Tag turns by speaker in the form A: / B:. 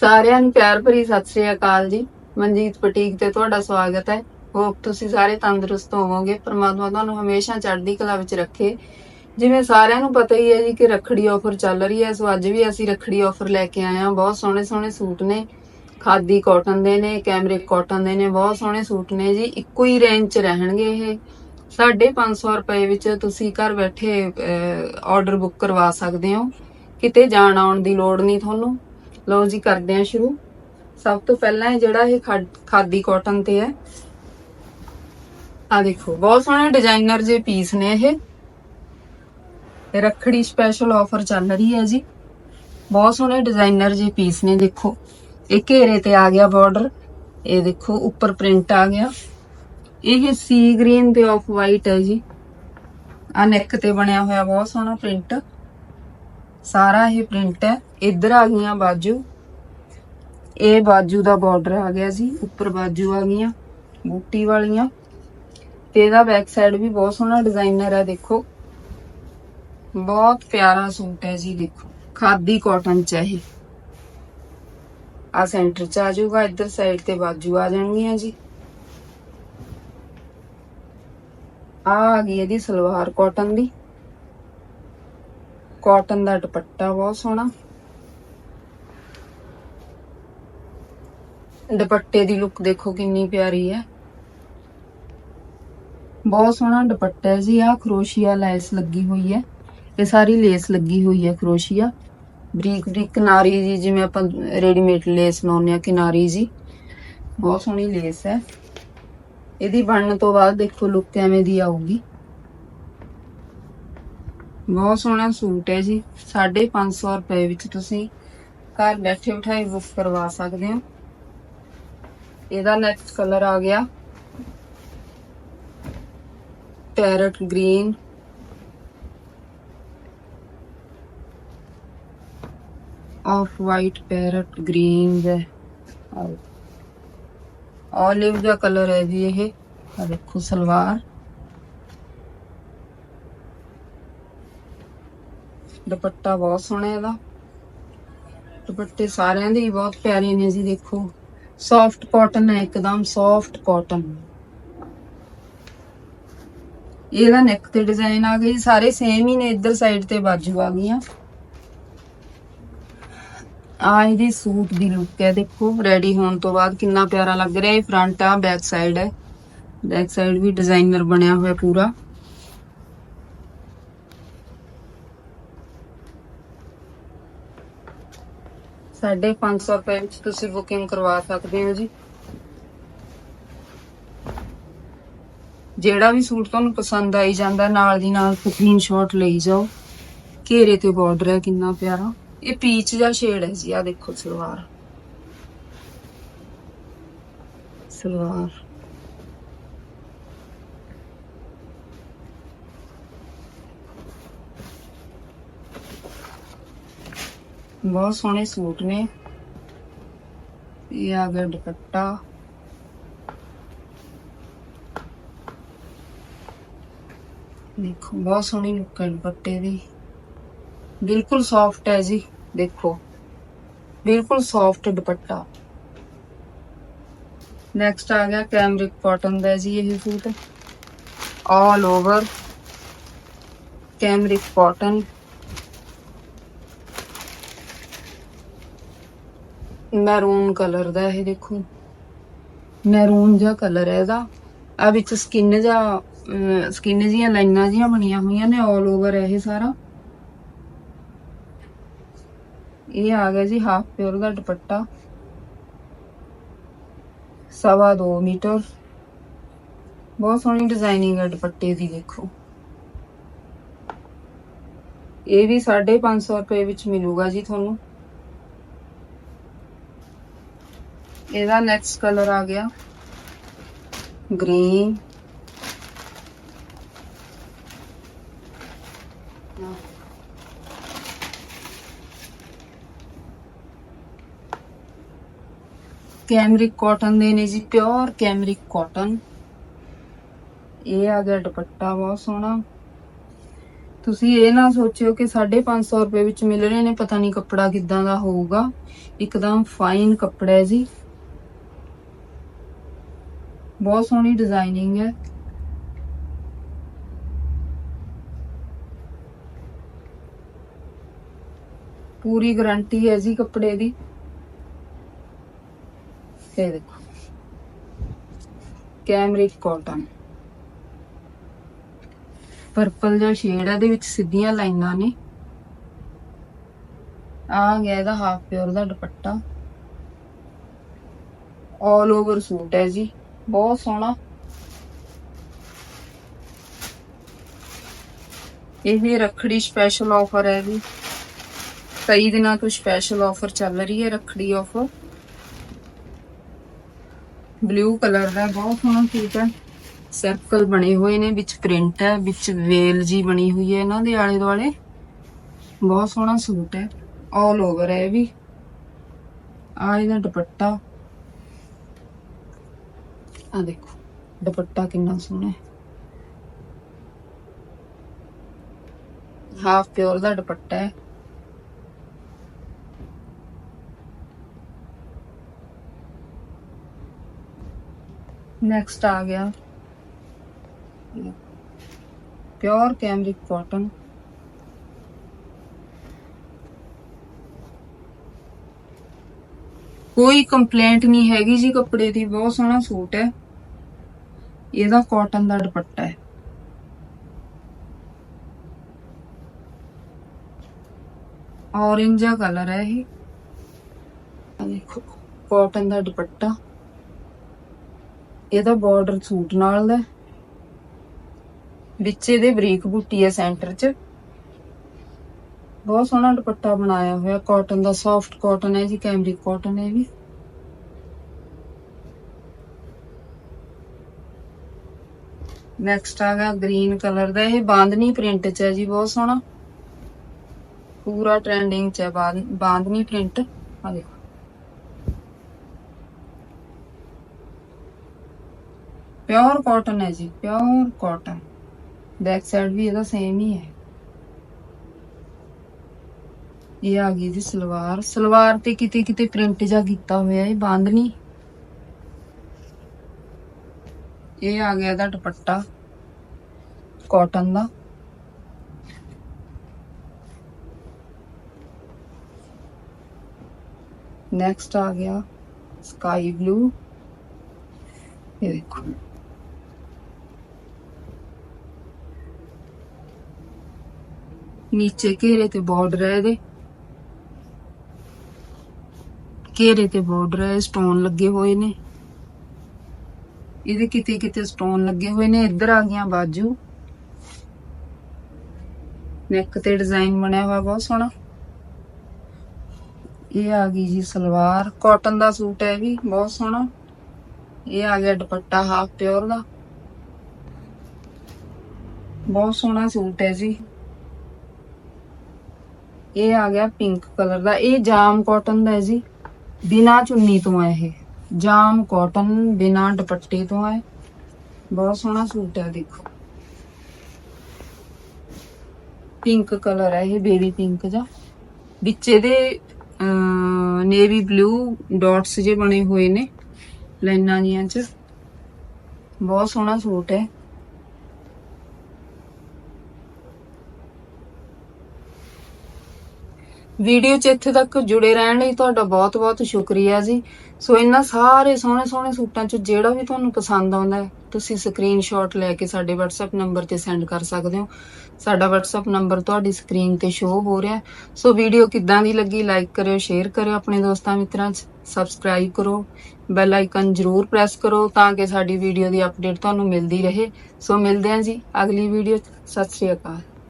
A: ਸਾਰਿਆਂ ਨੂੰ ਪਿਆਰ ਭਰੀ ਸਤਿ ਸ੍ਰੀ ਅਕਾਲ ਜੀ। ਮਨਜੀਤ ਪਟੀਕ ਤੇ ਤੁਹਾਡਾ ਸਵਾਗਤ ਹੈ। ਹੋਪ ਤੁਸੀਂ ਸਾਰੇ ਤੰਦਰੁਸਤ ਹੋਵੋਗੇ। ਪਰਮਾਤਮਾ ਤੁਹਾਨੂੰ ਹਮੇਸ਼ਾ ਚੜ੍ਹਦੀ ਕਲਾ ਵਿੱਚ ਰੱਖੇ। ਜਿਵੇਂ ਸਾਰਿਆਂ ਨੂੰ ਪਤਾ ਹੀ ਹੈ ਜੀ ਕਿ ਰੱਖੜੀ ਆਫਰ ਚੱਲ ਰਹੀ ਹੈ। ਸੋ ਅੱਜ ਵੀ ਅਸੀਂ ਰੱਖੜੀ ਆਫਰ ਲੈ ਕੇ ਆਏ ਹਾਂ। ਬਹੁਤ ਸੋਹਣੇ ਸੋਹਣੇ ਸੂਟ ਨੇ। ਖਾਦੀ ਕਾਟਨ ਦੇ ਨੇ, ਕੈਮਰਿਕ ਕਾਟਨ ਦੇ ਨੇ। ਬਹੁਤ ਸੋਹਣੇ ਸੂਟ ਨੇ ਜੀ। ਇੱਕੋ ਹੀ ਰੇਂਜ 'ਚ ਰਹਿਣਗੇ ਇਹ। 550 ਰੁਪਏ ਵਿੱਚ ਤੁਸੀਂ ਘਰ ਬੈਠੇ ਆਰਡਰ ਬੁੱਕ ਕਰਵਾ ਸਕਦੇ ਹੋ। ਕਿਤੇ ਜਾਣ ਆਉਣ ਦੀ ਲੋੜ ਨਹੀਂ ਤੁਹਾਨੂੰ। ਲਓ ਜੀ, ਕਰਦੇ ਹਾਂ ਸ਼ੁਰੂ। ਸਭ ਤੋਂ ਪਹਿਲਾਂ ਇਹ ਜਿਹੜਾ ਇਹ ਖਾ- ਖਾਦੀ ਕਾਟਨ ਤੇ ਹੈ। ਆ ਦੇਖੋ, ਬਹੁਤ ਸੋਹਣੇ ਡਿਜ਼ਾਈਨਰ ਜੇ ਪੀਸ ਨੇ ਇਹ। ਰੱਖੜੀ ਸਪੈਸ਼ਲ ਆਫਰ ਚੱਲ ਰਹੀ ਹੈ ਜੀ। ਬਹੁਤ ਸੋਹਣੇ ਡਿਜ਼ਾਈਨਰ ਜੇ ਪੀਸ ਨੇ, ਦੇਖੋ। ਇਹ ਘੇਰੇ ਤੇ ਆ ਗਿਆ ਬਾਰਡਰ ਇਹ ਦੇਖੋ, ਉੱਪਰ ਪ੍ਰਿੰਟ ਆ ਗਿਆ। ਇਹ ਸੀ ਗ੍ਰੀਨ ਤੇ ਆਫ ਵਾਈਟ ਹੈ ਜੀ। ਆ ਨੈਕ ਤੇ ਬਣਿਆ ਹੋਇਆ ਬਹੁਤ ਸੋਹਣਾ ਪ੍ਰਿੰਟ ਸਾਰਾ ਇਹ ਪ੍ਰਿੰਟ ਹੈ। ਇੱਧਰ ਆ ਗਈਆਂ ਬਾਜੂ। ਇਹ ਬਾਜੂ ਦਾ ਬਾਰਡਰ ਆ ਗਿਆ ਜੀ। ਉੱਪਰ ਬਾਜੂ ਆ ਗਈਆਂ, ਬੂਟੀ ਵਾਲੀਆਂ। ਤੇ ਇਹਦਾ ਬੈਕ ਸਾਈਡ ਵੀ ਬਹੁਤ ਸੋਹਣਾ ਡਿਜ਼ਾਈਨਰ ਹੈ, ਦੇਖੋ। ਬਹੁਤ ਪਿਆਰਾ ਸੂਟ ਹੈ ਜੀ, ਦੇਖੋ। ਖਾਦੀ ਕਾਟਨ ਚ ਹੈ ਇਹ। ਆ ਸੈਂਟਰ ਚ ਆ ਜਾਊਗਾ, ਇੱਧਰ ਸਾਈਡ ਤੇ ਬਾਜੂ ਆ ਜਾਣਗੀਆਂ ਜੀ। ਆ ਆ ਗਈ ਇਹਦੀ ਸਲਵਾਰ ਕਾਟਨ ਦੀ। ਕਾਟਨ ਦਾ ਦੁਪੱਟਾ ਬਹੁਤ ਸੋਹਣਾ। ਦੁਪੱਟੇ ਦੀ ਲੁੱਕ ਦੇਖੋ ਕਿੰਨੀ ਪਿਆਰੀ ਹੈ। ਬਹੁਤ ਸੋਹਣਾ ਦੁਪੱਟਾ ਹੈ ਜੀ ਆ ਕਰੋਸ਼ੀਆ ਲੈਸ ਲੱਗੀ ਹੋਈ ਹੈ। ਇਹ ਸਾਰੀ ਲੇਸ ਲੱਗੀ ਹੋਈ ਹੈ ਕਰੋਸ਼ੀਆ। ਬਰੀਕ ਬਰੀਕ ਕਿਨਾਰੀ ਜੀ, ਜਿਵੇਂ ਆਪਾਂ ਰੈਡੀਮੇਡ ਲੇਸ ਲਾਉਂਦੇ ਆ ਕਿਨਾਰੀ ਜੀ। ਬਹੁਤ ਸੋਹਣੀ ਲੇਸ ਹੈ। ਇਹਦੀ ਬਣਨ ਤੋਂ ਬਾਅਦ ਦੇਖੋ ਲੁੱਕ ਐਵੇਂ ਦੀ ਆਊਗੀ। ਬਹੁਤ ਸੋਹਣਾ ਸੂਟ ਹੈ ਜੀ। 550 ਰੁਪਏ ਵਿੱਚ ਤੁਸੀਂ ਘਰ ਬੈਠੇ ਬਿਠਾਏ ਬੁੱਕ ਕਰਵਾ ਸਕਦੇ ਹੋ। ਇਹਦਾ ਨੈਕਸਟ ਕਲਰ ਆ ਗਿਆ। Parrot green off white parrot green ਦੇ। olive ਦਾ ਕਲਰ ਹੈ ਜੀ ਇਹ। ਆ ਦੇਖੋ ਸਲਵਾਰ। ਦੁਪੱਟਾ ਬਹੁਤ ਸੋਹਣਾ ਇਹਦਾ। ਦੁਪੱਟੇ ਸਾਰਿਆਂ ਦੇ ਹੀ ਬਹੁਤ ਪਿਆਰੇ ਨੇ ਜੀ, ਦੇਖੋ। ਸੌਫਟ ਕਾਟਨ ਹੈ, ਇੱਕਦਮ ਸੌਫਟ ਕਾਟਨ ਇਹਦਾ ਨੈਕ ਤੇ ਡਿਜ਼ਾਈਨ ਆ ਗਈ, ਸਾਰੇ ਸੇਮ ਹੀ ਨੇ, ਇੱਧਰ ਸਾਈਡ ਤੇ ਬਾਜੂ ਆ ਗਈਆਂ। ਆ ਇਹਦੀ ਸੂਟ ਦੀ ਲੁੱਕ ਹੈ, ਦੇਖੋ ਰੈਡੀ ਹੋਣ ਤੋਂ ਬਾਅਦ ਕਿੰਨਾ ਪਿਆਰਾ ਲੱਗ ਰਿਹਾ, ਇਹ ਫਰੰਟ ਆ ਬੈਕ ਸਾਈਡ ਹੈ। ਬੈਕ ਸਾਈਡ ਵੀ ਡਿਜ਼ਾਈਨਰ ਬਣਿਆ ਹੋਇਆ ਪੂਰਾ। ਸਾਢੇ 500 ਰੁਪਏ ਵਿੱਚ ਤੁਸੀਂ ਬੁਕਿੰਗ ਕਰਵਾ ਸਕਦੇ ਹੋ ਜੀ। ਜਿਹੜਾ ਵੀ ਸੂਟ ਤੁਹਾਨੂੰ ਪਸੰਦ ਆਈ ਜਾਂਦਾ, ਨਾਲ ਦੀ ਨਾਲ ਸਕਰੀਨਸ਼ਾਟ ਲਈ ਜਾਓ। ਘੇਰੇ ਤੇ ਬਾਰਡਰ ਹੈ ਕਿੰਨਾ ਪਿਆਰਾ। ਇਹ ਪੀਚ ਦਾ ਸ਼ੇਡ ਹੈ ਜੀ ਆ ਦੇਖੋ ਸਲਵਾਰ। ਸਲਵਾਰ। ਬਹੁਤ ਸੋਹਣੇ ਸੂਟ ਨੇ ਇਹ ਆ ਗਿਆ ਦੁਪੱਟਾ ਦੇਖੋ ਬਹੁਤ ਸੋਹਣੀ ਲੁੱਕ ਹੈ ਦੁਪੱਟੇ ਦੀ ਬਿਲਕੁਲ ਸੌਫਟ ਹੈ ਜੀ ਦੇਖੋ ਬਿਲਕੁਲ ਸੌਫਟ ਦੁਪੱਟਾ ਨੈਕਸਟ ਆ ਗਿਆ ਕੈਮਰਿਕ ਕਾਟਨ ਦਾ ਜੀ ਇਹ suit all over cambric cotton maroon colour ਦਾ ਇਹ ਦੇਖੋ। ਮੈਰੂਨ ਜਿਹਾ ਕਲਰ ਹੈ ਇਹਦਾ। ਆ ਵਿੱਚ ਸਕਿਨ ਜਾਂ ਸਕਿਨ ਜੀਆਂ ਲਾਈਨਾਂ ਜੀਆਂ ਬਣੀਆਂ ਹੋਈਆਂ ਨੇ ਆਲ ਓਵਰ ਇਹ ਸਾਰਾ। ਇਹ ਆ ਗਿਆ ਜੀ ਹਾਫ ਪਿਓਰ ਦਾ ਦੁਪੱਟਾ। ਸਵਾ 2 ਮੀਟਰ। ਬਹੁਤ ਸੋਹਣੀ ਡਿਜ਼ਾਈਨਿੰਗ ਹੈ ਦੁਪੱਟੇ ਦੀ, ਦੇਖੋ। ਇਹ ਵੀ 550 ਰੁਪਏ ਵਿੱਚ ਮਿਲੂਗਾ ਜੀ ਤੁਹਾਨੂੰ। ਇਹਦਾ ਨੈਕਸਟ ਕਲਰ ਆ ਗਿਆ। ਗ੍ਰੀਨ ਕੈਮਰਿਕ ਕਾਟਨ ਦੇ ਨੇ ਜੀ ਪਿਓਰ ਕੈਮਰਿਕ ਕਾਟਨ ਇਹ ਆ ਗਿਆ ਦੁਪੱਟਾ ਬਹੁਤ ਸੋਹਣਾ। ਤੁਸੀਂ ਇਹ ਨਾ ਸੋਚਿਓ ਕਿ 550 ਰੁਪਏ ਵਿੱਚ ਮਿਲ ਰਹੇ ਨੇ, ਪਤਾ ਨਹੀਂ ਕੱਪੜਾ ਕਿੱਦਾਂ ਦਾ ਹੋਊਗਾ। ਇੱਕਦਮ ਫਾਈਨ ਕੱਪੜਾ ਹੈ ਜੀ। ਬਹੁਤ ਸੋਹਣੀ ਡਿਜ਼ਾਈਨਿੰਗ ਹੈ। ਪੂਰੀ ਗਾਰੰਟੀ ਹੈ ਜੀ ਕੱਪੜੇ ਦੀ। ਇਹ ਦੇਖੋ। ਕੈਮਰਿਕ ਕਾਟਨ ਪਰਪਲ ਜਿਹਾ ਸ਼ੇਡ ਹੈ ਇਹਦੇ ਵਿੱਚ ਸਿੱਧੀਆਂ ਲਾਈਨਾਂ ਨੇ। ਆ ਗਿਆ ਇਹਦਾ ਹਾਫ ਪਿਓਰ ਦਾ ਦੁਪੱਟਾ। ਆਲ ਓਵਰ ਸੂਟ ਹੈ ਜੀ। ਬਹੁਤ ਸੋਹਣਾ। ਇਹ ਰੱਖੜੀ ਸਪੈਸ਼ਲ ਆਫਰ ਹੈ ਜੀ। ਕਈ ਦਿਨਾਂ ਤੋਂ ਸਪੈਸ਼ਲ ਆਫਰ ਚੱਲ ਰਹੀ ਹੈ ਰੱਖੜੀ ਆਫਰ ਬਲੂ ਕਲਰ ਦਾ ਬਹੁਤ ਸੋਹਣਾ ਸੂਟ ਹੈ। ਸਰਕਲ ਬਣੇ ਹੋਏ ਨੇ, ਵਿੱਚ ਪ੍ਰਿੰਟ ਹੈ, ਵਿੱਚ ਵੇਲ ਜੀ ਬਣੀ ਹੋਈ ਹੈ ਇਹਨਾਂ ਦੇ ਆਲੇ ਦੁਆਲੇ ਬਹੁਤ ਸੋਹਣਾ ਸੂਟ ਹੈ। ਆਲ ਓਵਰ ਹੈ ਇਹ ਵੀ। ਆ ਇਹਦਾ ਦੁਪੱਟਾ। ਆ ਦੇਖੋ, ਦੁਪੱਟਾ ਕਿੰਨਾ ਸੋਹਣਾ ਹੈ। ਹਾਫ ਪਿਓਰ ਦਾ ਦੁਪੱਟਾ ਹੈ। ਨੈਕਸਟ ਆ ਗਿਆ। ਪਿਓਰ ਕੈਮਰਿਕ ਕਾਟਨ ਕੋਈ ਕੰਪਲੇਂਟ ਨਹੀਂ ਹੈਗੀ ਜੀ ਕੱਪੜੇ ਦੀ, ਬਹੁਤ ਸੋਹਣਾ ਸੂਟ ਹੈ। ਇਹਦਾ ਕਾਟਨ ਦਾ ਦੁਪੱਟਾ ਹੈ। ਔਰੇਂਜ ਜਿਹਾ ਕਲਰ ਹੈ ਇਹ। ਦੇਖੋ ਕਾਟਨ ਦਾ ਦੁਪੱਟਾ। ਇਹਦਾ ਬਾਰਡਰ ਸੂਟ ਨਾਲ ਦਾ ਵਿੱਚ ਇਹਦੇ ਬਰੀਕ ਬੂਟੀ ਹੈ ਸੈਂਟਰ 'ਚ। ਬਹੁਤ ਸੋਹਣਾ ਦੁਪੱਟਾ ਬਣਾਇਆ ਹੋਇਆ ਕਾਟਨ ਦਾ ਸੌਫਟ ਕਾਟਨ ਹੈ ਜੀ ਕੈਮਰਿਕ ਕਾਟਨ ਹੈ ਵੀ। ਨੈਕਸਟ ਆ ਗਿਆ ਗ੍ਰੀਨ ਕਲਰ ਦਾ, ਇਹ ਬਾਂਦਨੀ ਪ੍ਰਿੰਟ 'ਚ ਹੈ ਜੀ, ਬਹੁਤ ਸੋਹਣਾ। ਪੂਰਾ ਟ੍ਰੈਂਡਿੰਗ 'ਚ ਹੈ ਬਾਂਦਨੀ ਪ੍ਰਿੰਟ ਆ ਦੇਖੋ। ਪਿਓਰ ਕਾਟਨ ਹੈ ਜੀ ਪਿਓਰ ਕਾਟਨ ਬੈਕ ਸਾਈਡ ਵੀ ਇਹਦਾ ਸੇਮ ਹੀ ਹੈ। ਇਹ ਆ ਗਈ ਜੀ ਸਲਵਾਰ। ਸਲਵਾਰ ਤੇ ਕਿਤੇ ਕਿਤੇ ਪ੍ਰਿੰਟ ਜਾ ਕੀਤਾ ਹੋਇਆ, ਇਹ ਬਾਂਦਨੀ ਇਹ ਆ ਗਿਆ ਇਹਦਾ ਦੁਪੱਟਾ ਕਾਟਨ ਦਾ। ਨੈਕਸਟ ਆ ਗਿਆ ਸਕਾਈ ਬਲੂ ਇਹ ਦੇਖੋ। ਨੀਚੇ ਘੇਰੇ ਤੇ ਬਾਰਡਰ ਹੈ ਇਹਦੇ। ਘੇਰੇ ਤੇ ਬਾਰਡਰ ਹੈ ਸਟੋਨ ਲੱਗੇ ਹੋਏ ਨੇ। ਇਹਦੇ ਕਿਤੇ ਕਿਤੇ ਸਟੋਨ ਲੱਗੇ ਹੋਏ ਨੇ, ਇੱਧਰ ਆ ਗਈਆਂ ਬਾਜੂ। ਨੈਕ ਤੇ ਡਿਜ਼ਾਈਨ ਬਣਿਆ ਹੋਇਆ, ਬਹੁਤ ਸੋਹਣਾ। ਇਹ ਆ ਗਈ ਜੀ ਸਲਵਾਰ ਕਾਟਨ ਦਾ ਸੂਟ ਹੈ ਇਹ ਵੀ, ਬਹੁਤ ਸੋਹਣਾ। ਇਹ ਆ ਗਿਆ ਦੁਪੱਟਾ ਹਾਫ ਪਿਓਰ ਦਾ। ਬਹੁਤ ਸੋਹਣਾ ਸੂਟ ਹੈ ਜੀ। ਇਹ ਆ ਗਿਆ ਪਿੰਕ ਕਲਰ ਦਾ, ਇਹ ਜਾਮ ਕਾਟਨ ਦਾ ਹੈ ਜੀ। ਬਿਨਾ ਚੁੰਨੀ ਤੋਂ ਹੈ ਇਹ। ਜਾਮ ਕਾਟਨ ਬਿਨਾ ਦੁਪੱਟੇ ਤੋਂ ਹੈ ਬਹੁਤ ਸੋਹਣਾ ਸੂਟ ਹੈ ਦੇਖੋ। ਪਿੰਕ ਕਲਰ ਹੈ ਇਹ ਬੇਬੀ ਪਿੰਕ ਜਾਂ ਵਿੱਚ ਇਹਦੇ ਨੇਵੀ ਬਲੂ ਡਾਟਸ ਜੇ ਬਣੇ ਹੋਏ ਨੇ, ਲਾਈਨਾਂ ਜੀਆਂ ਚ। ਬਹੁਤ ਸੋਹਣਾ ਸੂਟ ਹੈ ਵੀਡੀਓ 'ਚ ਇੱਥੇ ਤੱਕ ਜੁੜੇ ਰਹਿਣ ਲਈ ਤੁਹਾਡਾ ਬਹੁਤ-ਬਹੁਤ ਸ਼ੁਕਰੀਆ ਜੀ। ਸੋ ਇਹਨਾਂ ਸਾਰੇ ਸੋਹਣੇ-ਸੋਹਣੇ ਸੂਟਾਂ 'ਚ ਜਿਹੜਾ ਵੀ ਤੁਹਾਨੂੰ ਪਸੰਦ ਆਉਂਦਾ ਹੈ, ਤੁਸੀਂ ਸਕਰੀਨਸ਼ਾਟ ਲੈ ਕੇ ਸਾਡੇ WhatsApp ਨੰਬਰ ਤੇ ਸੈਂਡ ਕਰ ਸਕਦੇ ਹੋ। ਸਾਡਾ WhatsApp ਨੰਬਰ ਤੁਹਾਡੀ ਸਕਰੀਨ ਤੇ ਸ਼ੋ ਹੋ ਰਿਹਾ ਸੋ ਵੀਡੀਓ ਕਿੱਦਾਂ ਦੀ ਲੱਗੀ ਲਾਈਕ ਕਰਿਓ ਸ਼ੇਅਰ ਕਰਿਓ ਆਪਣੇ ਦੋਸਤਾਂ ਮਿੱਤਰਾਂ 'ਚ ਸਬਸਕ੍ਰਾਈਬ ਕਰੋ ਬੈਲ ਆਈਕਨ ਜ਼ਰੂਰ ਪ੍ਰੈਸ ਕਰੋ ਤਾਂ ਕਿ ਸਾਡੀ ਵੀਡੀਓ ਦੀ ਅਪਡੇਟ ਤੁਹਾਨੂੰ ਮਿਲਦੀ ਰਹੇ। ਸੋ ਮਿਲਦੇ ਹਾਂ ਜੀ ਅਗਲੀ ਵੀਡੀਓ 'ਚ। ਸਤਿ ਸ਼੍ਰੀ ਅਕਾਲ।